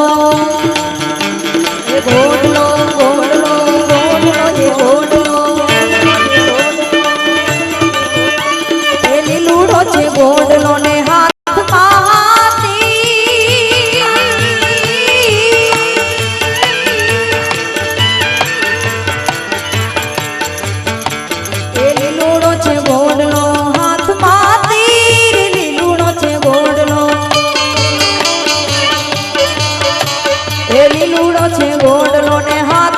哦。એ લીલુડો છે ગોડલો ને હાથ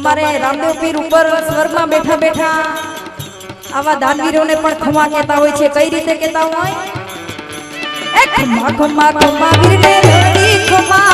અમારે રામદેવ પીર ઉપર સ્વર્ગમાં બેઠા બેઠા આવા દાનવીરોને પણ ખમા કહેતા હોય છે. કઈ રીતે કહેતા હોય? ખમા ખમા ખમા ખમા.